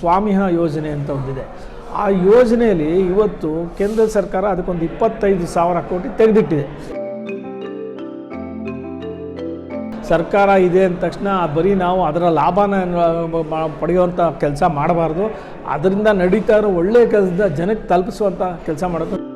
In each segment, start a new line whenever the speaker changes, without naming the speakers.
ಸ್ವಾಮಿಹ ಯೋಜನೆ ಅಂತ ಒಂದಿದೆ. ಆ ಯೋಜನೆಯಲ್ಲಿ ಇವತ್ತು ಕೇಂದ್ರ ಸರ್ಕಾರ ಅದಕ್ಕೊಂದು ಇಪ್ಪತ್ತೈದು ಸಾವಿರ ಕೋಟಿ ತೆಗೆದಿಟ್ಟಿದೆ. ಸರ್ಕಾರ ಇದೆ ಅಂದ ತಕ್ಷಣ ಬರೀ ನಾವು ಅದರ ಲಾಭನ ಪಡೆಯುವಂಥ ಕೆಲಸ ಮಾಡಬಾರ್ದು. ಅದರಿಂದ ನಡೀತಾ ಇರೋ ಒಳ್ಳೆಯ ಕೆಲಸದ ಜನಕ್ಕೆ ತಲುಪಿಸುವಂಥ ಕೆಲಸ ಮಾಡೋದು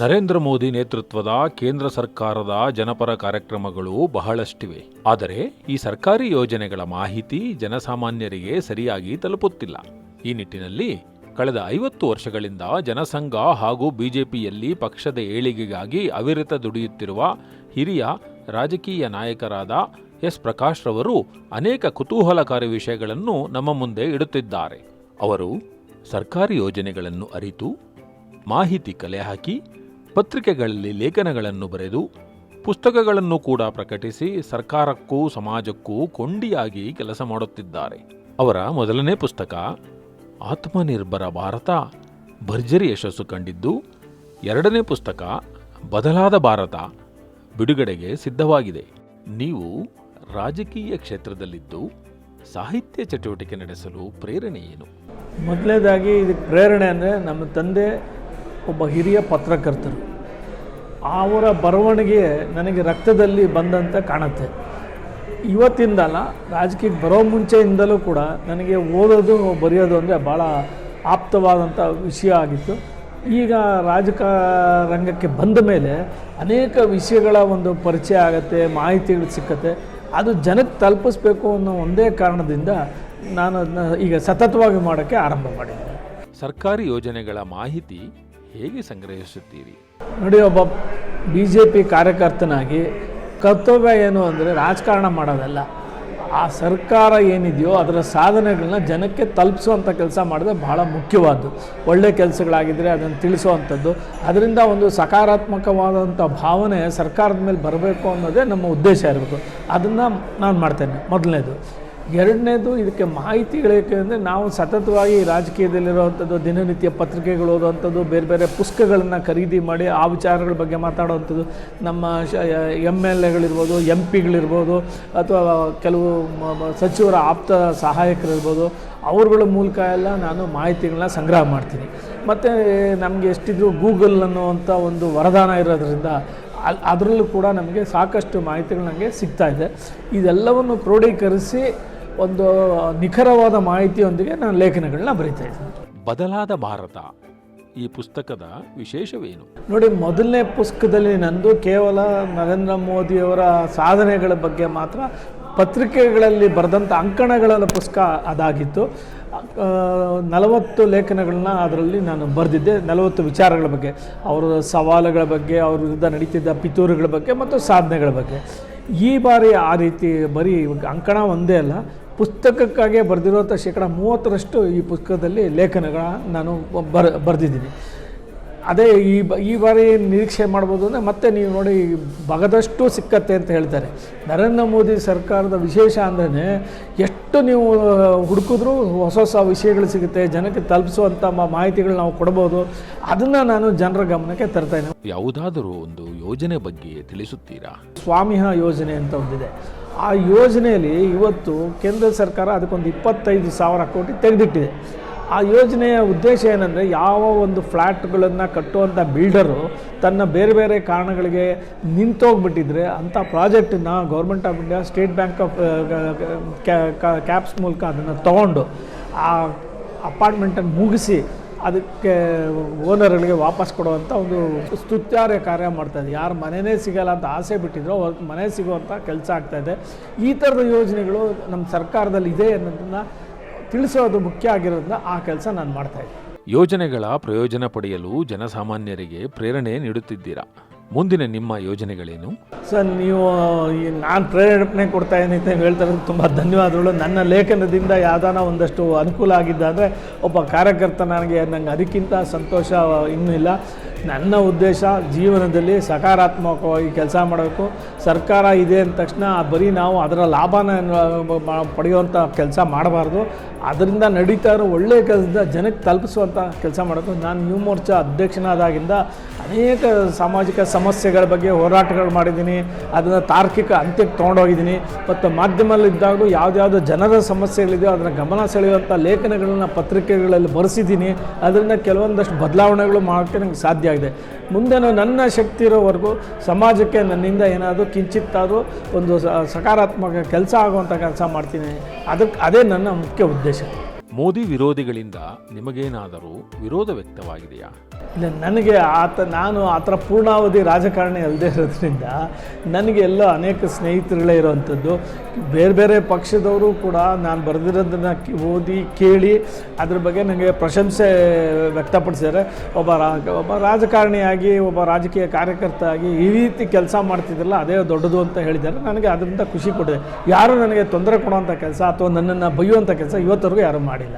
ನರೇಂದ್ರ ಮೋದಿ ನೇತೃತ್ವದ ಕೇಂದ್ರ ಸರ್ಕಾರದ ಜನಪರ ಕಾರ್ಯಕ್ರಮಗಳು ಬಹಳಷ್ಟಿವೆ. ಆದರೆ ಈ ಸರ್ಕಾರಿ ಯೋಜನೆಗಳ ಮಾಹಿತಿ ಜನಸಾಮಾನ್ಯರಿಗೆ ಸರಿಯಾಗಿ ತಲುಪುತ್ತಿಲ್ಲ. ಈ ನಿಟ್ಟಿನಲ್ಲಿ ಕಳೆದ ಐವತ್ತು ವರ್ಷಗಳಿಂದ ಜನಸಂಘ ಹಾಗೂ ಬಿಜೆಪಿಯಲ್ಲಿ ಪಕ್ಷದ ಏಳಿಗೆಗಾಗಿ ಅವಿರತ ದುಡಿಯುತ್ತಿರುವ ಹಿರಿಯ ರಾಜಕೀಯ ನಾಯಕರಾದ ಎಸ್ ಪ್ರಕಾಶ್ ರವರು ಅನೇಕ ಕುತೂಹಲಕಾರಿ ವಿಷಯಗಳನ್ನು ನಮ್ಮ ಮುಂದೆ ಇಡುತ್ತಿದ್ದಾರೆ. ಅವರು ಸರ್ಕಾರಿ ಯೋಜನೆಗಳನ್ನು ಅರಿತು ಮಾಹಿತಿ ಕಲೆ ಹಾಕಿ ಪತ್ರಿಕೆಗಳಲ್ಲಿ ಲೇಖನಗಳನ್ನು ಬರೆದು ಪುಸ್ತಕಗಳನ್ನು ಕೂಡ ಪ್ರಕಟಿಸಿ ಸರ್ಕಾರಕ್ಕೂ ಸಮಾಜಕ್ಕೂ ಕೊಂಡಿಯಾಗಿ ಕೆಲಸ ಮಾಡುತ್ತಿದ್ದಾರೆ. ಅವರ ಮೊದಲನೇ ಪುಸ್ತಕ, ಆತ್ಮನಿರ್ಭರ ಭಾರತ, ಭರ್ಜರಿ ಯಶಸ್ಸು ಕಂಡಿದ್ದು, ಎರಡನೇ ಪುಸ್ತಕ, ಬದಲಾದ ಭಾರತ, ಬಿಡುಗಡೆಗೆ ಸಿದ್ಧವಾಗಿದೆ. ನೀವು ರಾಜಕೀಯ ಕ್ಷೇತ್ರದಲ್ಲಿದ್ದು ಸಾಹಿತ್ಯ ಚಟುವಟಿಕೆ ನಡೆಸಲು ಪ್ರೇರಣೆ ಏನು?
ಮೊದಲನೇದಾಗಿ ಇದಕ್ಕೆ ಪ್ರೇರಣೆ ಅಂದರೆ ನಮ್ಮ ತಂದೆ ಒಬ್ಬ ಹಿರಿಯ ಪತ್ರಕರ್ತರು. ಅವರ ಬರವಣಿಗೆ ನನಗೆ ರಕ್ತದಲ್ಲಿ ಬಂದಂತೆ ಕಾಣುತ್ತೆ. ಇವತ್ತಿಂದಲ್ಲ ರಾಜಕೀಯಕ್ಕೆ ಬರೋ ಮುಂಚೆಯಿಂದಲೂ ಕೂಡ ನನಗೆ ಓದೋದು ಬರೆಯೋದು ಅಂದರೆ ಭಾಳ ಆಪ್ತವಾದಂಥ ವಿಷಯ ಆಗಿತ್ತು. ಈಗ ರಾಜಕಾರಂಗಕ್ಕೆ ಬಂದ ಮೇಲೆ ಅನೇಕ ವಿಷಯಗಳ ಒಂದು ಪರಿಚಯ ಆಗುತ್ತೆ, ಮಾಹಿತಿಗಳು ಸಿಕ್ಕತ್ತೆ. ಅದು ಜನಕ್ಕೆ ತಲುಪಿಸ್ಬೇಕು ಅನ್ನೋ ಒಂದೇ ಕಾರಣದಿಂದ ನಾನು ಈಗ ಸತತವಾಗಿ ಮಾಡೋಕ್ಕೆ ಆರಂಭ ಮಾಡಿದ್ದೇನೆ.
ಸರ್ಕಾರಿ ಯೋಜನೆಗಳ ಮಾಹಿತಿ ಹೇಗೆ ಸಂಗ್ರಹಿಸುತ್ತೀರಿ?
ನೋಡಿ, ಒಬ್ಬ ಬಿ ಜೆ ಪಿ ಕಾರ್ಯಕರ್ತನಾಗಿ ಕರ್ತವ್ಯ ಏನು ಅಂದರೆ ರಾಜಕಾರಣ ಮಾಡೋದಲ್ಲ. ಆ ಸರ್ಕಾರ ಏನಿದೆಯೋ ಅದರ ಸಾಧನೆಗಳನ್ನ ಜನಕ್ಕೆ ತಲುಪಿಸುವಂಥ ಕೆಲಸ ಮಾಡಿದ್ರೆ ಬಹಳ ಮುಖ್ಯವಾದ್ದು. ಒಳ್ಳೆ ಕೆಲಸಗಳಾಗಿದ್ದರೆ ಅದನ್ನು ತಿಳಿಸುವಂಥದ್ದು. ಅದರಿಂದ ಒಂದು ಸಕಾರಾತ್ಮಕವಾದಂಥ ಭಾವನೆ ಸರ್ಕಾರದ ಮೇಲೆ ಬರಬೇಕು ಅನ್ನೋದೇ ನಮ್ಮ ಉದ್ದೇಶ ಇರಬೇಕು. ಅದನ್ನು ನಾನು ಮಾಡ್ತೇನೆ. ಮೊದಲನೇದು. ಎರಡನೇದು ಇದಕ್ಕೆ ಮಾಹಿತಿಗಳೇಕೆ ಅಂದರೆ ನಾವು ಸತತವಾಗಿ ರಾಜಕೀಯದಲ್ಲಿರುವಂಥದ್ದು, ದಿನನಿತ್ಯ ಪತ್ರಿಕೆಗಳು ಓದುವಂಥದ್ದು, ಬೇರೆ ಬೇರೆ ಪುಸ್ತಕಗಳನ್ನು ಖರೀದಿ ಮಾಡಿ ಆ ವಿಚಾರಗಳ ಬಗ್ಗೆ ಮಾತಾಡುವಂಥದ್ದು, ನಮ್ಮ ಶ ಎಂ ಎಲ್ ಎಗಳಿರ್ಬೋದು ಎಂ ಪಿಗಳಿರ್ಬೋದು ಅಥವಾ ಕೆಲವು ಸಚಿವರ ಆಪ್ತ ಸಹಾಯಕರಿರ್ಬೋದು, ಅವರುಗಳ ಮೂಲಕ ಎಲ್ಲ ನಾನು ಮಾಹಿತಿಗಳನ್ನ ಸಂಗ್ರಹ ಮಾಡ್ತೀನಿ. ಮತ್ತು ನಮಗೆ ಎಷ್ಟಿದ್ರು ಗೂಗಲ್ ಅನ್ನುವಂಥ ಒಂದು ವರದಾನ ಇರೋದ್ರಿಂದ ಅಲ್ಲಿ ಅದರಲ್ಲೂ ಕೂಡ ನಮಗೆ ಸಾಕಷ್ಟು ಮಾಹಿತಿಗಳು ನನಗೆ ಸಿಗ್ತಾ ಇದೆ. ಇದೆಲ್ಲವನ್ನು ಕ್ರೋಢೀಕರಿಸಿ ಒಂದು ನಿಖರವಾದ ಮಾಹಿತಿಯೊಂದಿಗೆ ನಾನು ಲೇಖನಗಳನ್ನ ಬರಿತಾ ಇದ್ದೀನಿ.
ಬದಲಾದ ಭಾರತ ಈ ಪುಸ್ತಕದ ವಿಶೇಷವೇನು?
ನೋಡಿ ಮೊದಲನೇ ಪುಸ್ತಕದಲ್ಲಿ ನಂದು ಕೇವಲ ನರೇಂದ್ರ ಮೋದಿಯವರ ಸಾಧನೆಗಳ ಬಗ್ಗೆ ಮಾತ್ರ ಪತ್ರಿಕೆಗಳಲ್ಲಿ ಬರೆದಂಥ ಅಂಕಣಗಳ ಪುಸ್ತಕ ಅದಾಗಿತ್ತು. ನಲವತ್ತು ಲೇಖನಗಳನ್ನ ಅದರಲ್ಲಿ ನಾನು ಬರೆದಿದ್ದೆ. ನಲವತ್ತು ವಿಚಾರಗಳ ಬಗ್ಗೆ ಅವರ ಸವಾಲುಗಳ ಬಗ್ಗೆ ಅವ್ರ ವಿರುದ್ಧ ನಡೀತಿದ್ದ ಪಿತೂರುಗಳ ಬಗ್ಗೆ ಮತ್ತು ಸಾಧನೆಗಳ ಬಗ್ಗೆ. ಈ ಬಾರಿ ಆ ರೀತಿ ಬರೀ ಅಂಕಣ ಒಂದೇ ಅಲ್ಲ ಪುಸ್ತಕಕ್ಕಾಗೆ ಬರೆದಿರುವಂಥ ಶೇಕಡ ಮೂವತ್ತರಷ್ಟು ಈ ಪುಸ್ತಕದಲ್ಲಿ ಲೇಖನಗಳ ನಾನು ಬರ್ ಬರೆದಿದ್ದೀನಿ. ಅದೇ ಈ ಬ ಈ ಬಾರಿ ನಿರೀಕ್ಷೆ ಮಾಡ್ಬೋದು ಅಂದರೆ ಮತ್ತೆ ನೀವು ನೋಡಿ ಬಗದಷ್ಟು ಸಿಕ್ಕತ್ತೆ ಅಂತ ಹೇಳ್ತಾರೆ. ನರೇಂದ್ರ ಮೋದಿ ಸರ್ಕಾರದ ವಿಶೇಷ ಅಂದ್ರೆ ಎಷ್ಟು ನೀವು ಹುಡುಕಿದ್ರೂ ಹೊಸ ಹೊಸ ವಿಷಯಗಳು ಸಿಗುತ್ತೆ ಜನಕ್ಕೆ ತಲುಪಿಸುವಂಥ ಮಾಹಿತಿಗಳು ನಾವು ಕೊಡ್ಬೋದು. ಅದನ್ನು ನಾನು ಜನರ ಗಮನಕ್ಕೆ ತರ್ತಾಯಿದ್ದೀನಿ
ಯಾವುದಾದರೂ ಒಂದು ಯೋಜನೆ ಬಗ್ಗೆ ತಿಳಿಸುತ್ತೀರಾ?
ಸ್ವಾಮಿಹ ಯೋಜನೆ ಅಂತ ಒಂದಿದೆ. ಆ ಯೋಜನೆಯಲ್ಲಿ ಇವತ್ತು ಕೇಂದ್ರ ಸರ್ಕಾರ ಅದಕ್ಕೊಂದು ಇಪ್ಪತ್ತೈದು ಸಾವಿರ ಕೋಟಿ ತೆಗೆದಿಟ್ಟಿದೆ. ಆ ಯೋಜನೆಯ ಉದ್ದೇಶ ಏನಂದರೆ ಯಾವ ಒಂದು ಫ್ಲ್ಯಾಟ್ಗಳನ್ನು ಕಟ್ಟುವಂಥ ಬಿಲ್ಡರು ತನ್ನ ಬೇರೆ ಬೇರೆ ಕಾರಣಗಳಿಗೆ ನಿಂತೋಗ್ಬಿಟ್ಟಿದ್ರೆ ಅಂಥ ಪ್ರಾಜೆಕ್ಟನ್ನ government of India, state bank of caps ಮೂಲಕ ಅದನ್ನು ತಗೊಂಡು ಆ ಅಪಾರ್ಟ್ಮೆಂಟನ್ನು ಮುಗಿಸಿ ಅದಕ್ಕೆ ಓನರ್ಗಳಿಗೆ ವಾಪಸ್ ಕೊಡುವಂಥ ಒಂದು ಸ್ತುತ್ಯಾರ್ಯ ಕಾರ್ಯ ಮಾಡ್ತಾಯಿದೆ ಯಾರು ಮನೆಯೇ ಸಿಗಲ್ಲ ಅಂತ ಆಸೆ ಬಿಟ್ಟಿದ್ರು ಅವ್ರಿಗೆ ಮನೆ ಸಿಗುವಂಥ ಕೆಲಸ ಆಗ್ತಾಯಿದೆ ಈ ಥರದ ಯೋಜನೆಗಳು ನಮ್ಮ ಸರ್ಕಾರದಲ್ಲಿ ಇದೆ ಅನ್ನೋದನ್ನು ತಿಳಿಸೋದು ಮುಖ್ಯ ಆಗಿರೋದನ್ನ ಆ ಕೆಲಸ ನಾನು ಮಾಡ್ತಾಯಿದ್ದೆ
ಯೋಜನೆಗಳ ಪ್ರಯೋಜನ ಪಡೆಯಲು ಜನಸಾಮಾನ್ಯರಿಗೆ ಪ್ರೇರಣೆ ನೀಡುತ್ತಿದ್ದೀರಾ? ಮುಂದಿನ ನಿಮ್ಮ ಯೋಜನೆಗಳೇನು?
ಸರ್, ನೀವು ಈ ನಾನು ಪ್ರೇರಣೆ ಕೊಡ್ತಾ ಇದ್ದೀನಿ ಅಂತ ಹೇಳ್ತಾರೆ ತುಂಬ ಧನ್ಯವಾದಗಳು. ನನ್ನ ಲೇಖನದಿಂದ ಯಾವ್ದಾನ ಒಂದಷ್ಟು ಅನುಕೂಲ ಆಗಿದ್ದಾದರೆ ಒಬ್ಬ ಕಾರ್ಯಕರ್ತ ನನಗೆ ನಂಗೆ ಅದಕ್ಕಿಂತ ಸಂತೋಷ ಇನ್ನೂ ಇಲ್ಲ. ನನ್ನ ಉದ್ದೇಶ ಜೀವನದಲ್ಲಿ ಸಕಾರಾತ್ಮಕವಾಗಿ ಕೆಲಸ ಮಾಡಬೇಕು. ಸರ್ಕಾರ ಇದೆ ಅಂದ ತಕ್ಷಣ ಬರೀ ನಾವು ಅದರ ಲಾಭನ ಪಡೆಯುವಂಥ ಕೆಲಸ ಮಾಡಬಾರ್ದು. ಅದರಿಂದ ನಡೀತಾ ಇರೋ ಒಳ್ಳೆಯ ಕೆಲಸದ ಜನಕ್ಕೆ ತಲುಪಿಸುವಂಥ ಕೆಲಸ ಮಾಡಬೇಕು ನಾನು ನ್ಯೂ ಮೋರ್ಚಾ ಅಧ್ಯಕ್ಷನಾದಾಗಿಂದ ಅನೇಕ ಸಾಮಾಜಿಕ ಸಮಸ್ಯೆಗಳ ಬಗ್ಗೆ ಹೋರಾಟಗಳು ಮಾಡಿದ್ದೀನಿ. ಅದನ್ನು ತಾರ್ಕಿಕ ಅಂತ್ಯಕ್ಕೆ ತೊಗೊಂಡೋಗಿದ್ದೀನಿ. ಮತ್ತು ಮಾಧ್ಯಮದಲ್ಲಿದ್ದಾಗಲೂ ಯಾವುದ್ಯಾವುದೋ ಜನರ ಸಮಸ್ಯೆಗಳಿದೆಯೋ ಅದನ್ನು ಗಮನ ಸೆಳೆಯುವಂಥ ಲೇಖನಗಳನ್ನು ಪತ್ರಿಕೆಗಳಲ್ಲಿ ಬರೆಸಿದ್ದೀನಿ. ಅದರಿಂದ ಕೆಲವೊಂದಷ್ಟು ಬದಲಾವಣೆಗಳು ಮಾಡೋಕ್ಕೆ ನನಗೆ ಸಾಧ್ಯ ಆಗಿದೆ ಮುಂದೆನೂ ನನ್ನ ಶಕ್ತಿ ಇರೋವರೆಗೂ ಸಮಾಜಕ್ಕೆ ನನ್ನಿಂದ ಏನಾದರೂ ಕಿಂಚಿತ್ತಾದರೂ ಒಂದು ಸಕಾರಾತ್ಮಕ ಕೆಲಸ ಆಗುವಂಥ ಕೆಲಸ ಮಾಡ್ತೀನಿ. ಅದಕ್ಕೆ ಅದೇ ನನ್ನ ಮುಖ್ಯ ಉದ್ದೇಶ.
ಮೋದಿ ವಿರೋಧಿಗಳಿಂದ ನಿಮಗೇನಾದರೂ ವಿರೋಧ ವ್ಯಕ್ತವಾಗಿದೆಯಾ?
ಇಲ್ಲ, ನನಗೆ ಆತ, ನಾನು ಆ ಥರ ಪೂರ್ಣಾವಧಿ ರಾಜಕಾರಣಿ ಅಲ್ಲದೆ ಇರೋದ್ರಿಂದ ನನಗೆ ಎಲ್ಲ ಅನೇಕ ಸ್ನೇಹಿತರುಗಳೇ ಇರೋವಂಥದ್ದು. ಬೇರೆ ಬೇರೆ ಪಕ್ಷದವರು ಕೂಡ ನಾನು ಬರೆದಿರೋದನ್ನು ಓದಿ ಕೇಳಿ ಅದ್ರ ಬಗ್ಗೆ ನನಗೆ ಪ್ರಶಂಸೆ ವ್ಯಕ್ತಪಡಿಸಿದ್ದಾರೆ. ಒಬ್ಬ ರಾ, ಒಬ್ಬ ರಾಜಕಾರಣಿಯಾಗಿ, ಒಬ್ಬ ರಾಜಕೀಯ ಕಾರ್ಯಕರ್ತ ಆಗಿ ಈ ರೀತಿ ಕೆಲಸ ಮಾಡ್ತಿದ್ರಲ್ಲ, ಅದೇ ದೊಡ್ಡದು ಅಂತ ಹೇಳಿದ್ದಾರೆ. ನನಗೆ ಅದರಿಂದ ಖುಷಿ ಕೊಟ್ಟಿದೆ. ಯಾರೂ ನನಗೆ ತೊಂದರೆ ಕೊಡುವಂಥ ಕೆಲಸ ಅಥವಾ ನನ್ನನ್ನು ಬೈಯುವಂಥ ಕೆಲಸ ಇವತ್ತವರೆಗೂ ಯಾರೂ ಮಾಡಿಲ್ಲ